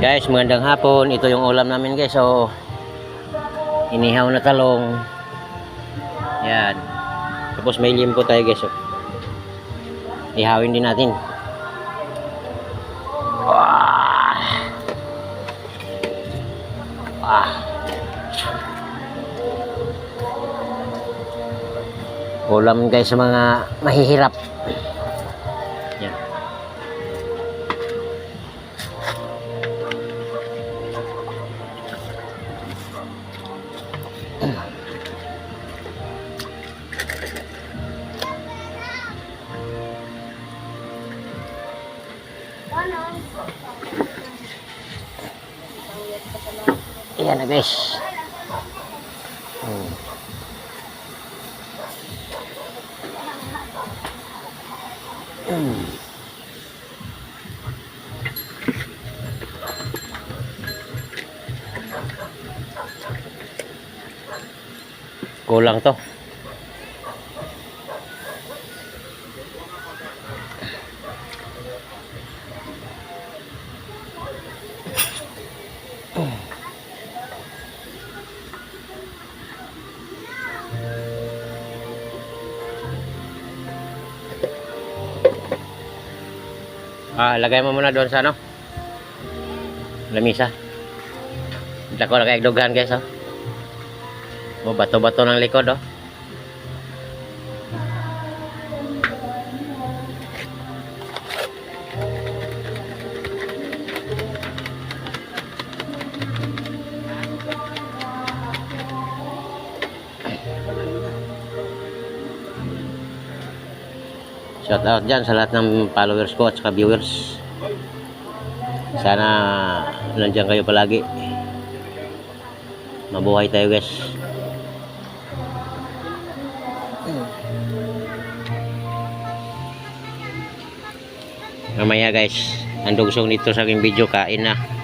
Guys, magandang hapon. Ito yung ulam namin guys. So, inihaw na talong. Yan. Tapos may limpo tayo guys. So, ihawin din natin. Wah. Wah. Ulam guys sa mga mahihirap. Yan. Ayan na guys. Hmm. Hmm. Kulang to. Ah, lagay mo muna doon sa ano? Lamisa. Hindi ko dughan guys, oh. Oh, bato-bato ng likod, oh. Shout out dyan sa lahat ng followers ko at saka viewers. Sana nandiyan kayo palagi. Mabuhay tayo guys. Mamaya guys, ang dugsong nito sa aking video kain na.